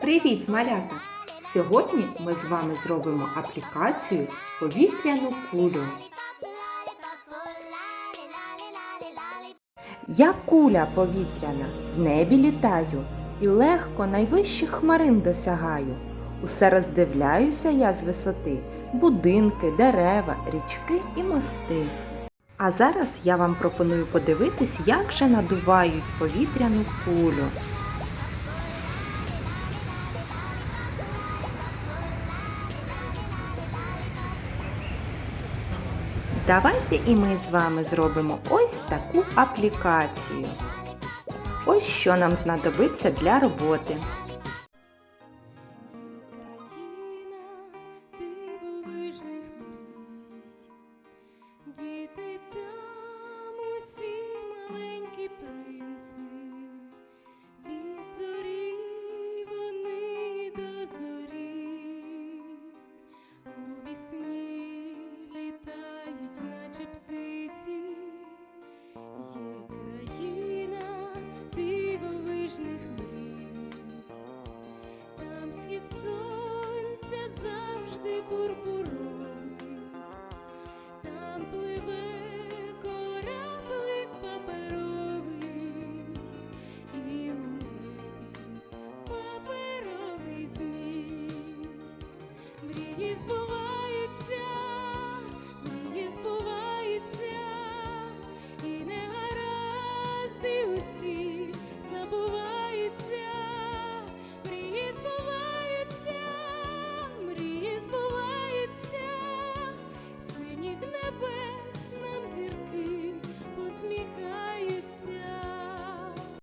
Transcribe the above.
Привіт, малята! Сьогодні ми з вами зробимо аплікацію повітряну кулю. Я куля повітряна, в небі літаю і легко найвищих хмарин досягаю. Усе роздивляюся я з висоти будинки, дерева, річки і мости. А зараз я вам пропоную подивитись, як же надувають повітряну кулю. Давайте і ми з вами зробимо ось таку аплікацію. Ось що нам знадобиться для роботи. purpura